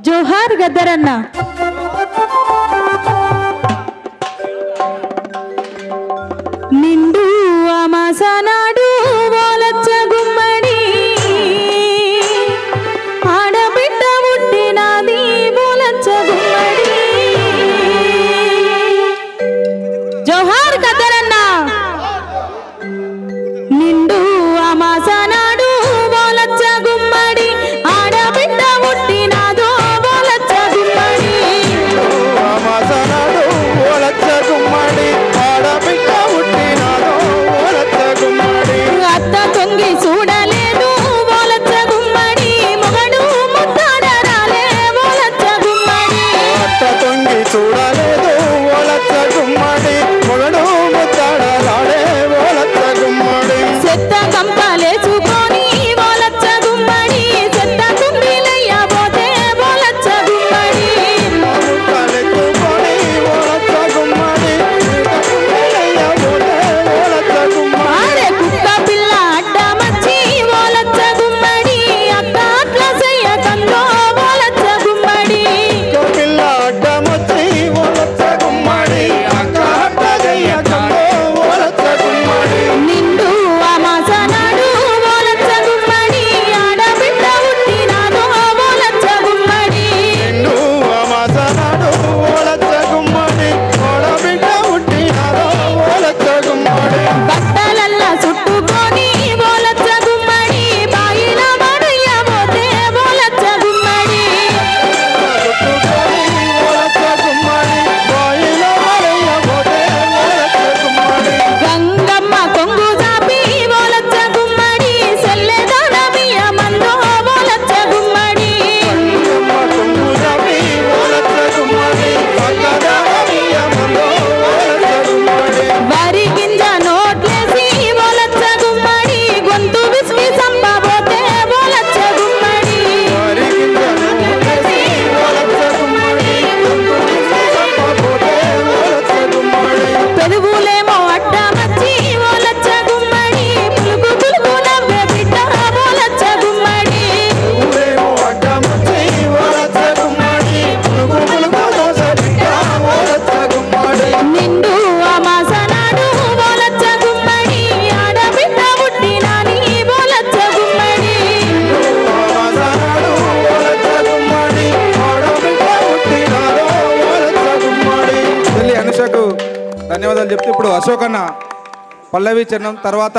జోహార్ గద్దరన్న నిండు అమాసానాడు జోహార్ గద్దరన్న నిండు అమాసా చేసినందుకు ధన్యవాదాలు చెప్తే ఇప్పుడు అశోక్ అన్న పల్లవి చరణం తర్వాత